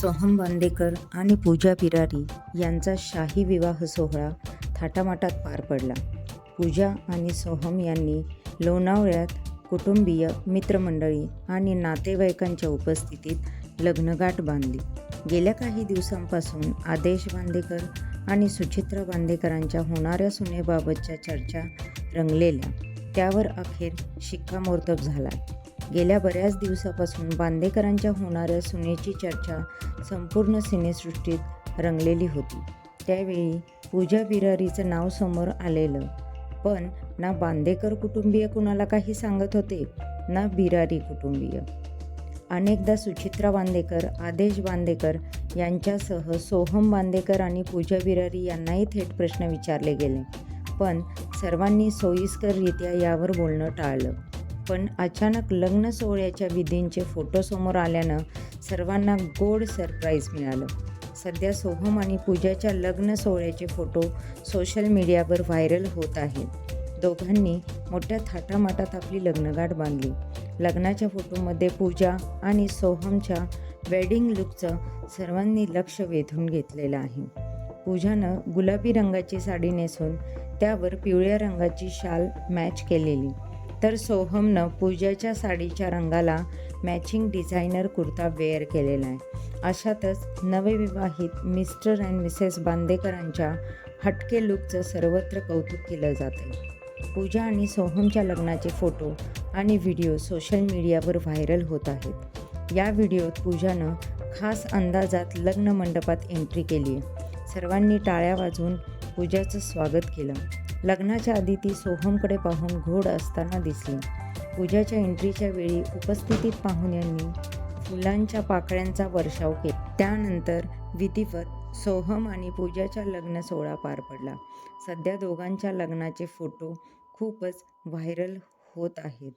सोहम बांदेकर आणि पूजा पिरारी यांचा शाही विवाह सोहळा थाटामाटात पार पडला. पूजा आणि सोहम यांनी लोणावळ्यात कुटुंबीय मित्रमंडळी आणि नातेवाईकांच्या उपस्थितीत लग्नगाठ बांधली. गेल्या काही दिवसांपासून आदेश बांदेकर आणि सुचित्रा बांदेकरांच्या होणाऱ्या सुनेबाबतच्या चर्चा रंगलेल्या. त्यावर अखेर शिक्कामोर्तब झाला. गेल्या बऱ्याच दिवसापासून बांदेकरांच्या होणाऱ्या सुनेची चर्चा संपूर्ण सिनेसृष्टीत रंगलेली होती. त्यावेळी पूजा बिरारीचं नाव समोर आलेलं. पण ना बांदेकर कुटुंबीय कुणाला काही सांगत होते ना बिरारी कुटुंबीय. अनेकदा सुचित्रा बांदेकर आदेश बांदेकर यांच्यासह सोहम बांदेकर आणि पूजा बिरारी यांनाही थेट प्रश्न विचारले गेले. पण सर्वांनी सोयीस्कररित्या यावर बोलणं टाळलं. पण अचानक लग्न सोहळ्याच्या विधींचे फोटो समोर आल्यानं सर्वांना गोड सरप्राईज मिळालं. सध्या सोहम आणि पूजाच्या लग्न सोहळ्याचे फोटो सोशल मीडियावर व्हायरल होत आहेत. दोघांनी मोठ्या थाटामाटात आपली लग्नगाठ बांधली. लग्नाच्या फोटोमध्ये पूजा आणि सोहमच्या वेडिंग लुकचं सर्वांनी लक्ष वेधून घेतलेलं आहे. पूजानं गुलाबी रंगाची साडी नेसून त्यावर पिवळ्या रंगाची शाल मॅच केलेली. तर सोहमनं पूजाच्या साडीच्या रंगाला मॅचिंग डिझायनर कुर्ता वेअर केलेला आहे. अशातच नवविवाहित मिस्टर अँड मिसेस बांदेकरांच्या हटके लुकचं सर्वत्र कौतुक केलं जातं पूजा आणि सोहमच्या लग्नाचे फोटो आणि व्हिडिओ सोशल मीडियावर व्हायरल होत आहेत. या व्हिडिओत पूजानं खास अंदाजात लग्न मंडपात एंट्री केली आहे सर्वांनी टाळ्या वाजवून पूजाचं स्वागत केलं. लग्नाच्या आधी ती सोहमकडे पाहून घोड असताना दिसली. पूजाच्या एंट्रीच्या वेळी उपस्थितीत पाहुण्यांनी फुलांच्या पाकळ्यांचा वर्षाव केला. त्यानंतर विधिवत सोहम आणि पूजाच्या लग्न सोहळा पार पडला. सध्या दोघांच्या लग्नाचे फोटो खूपच व्हायरल होत आहेत.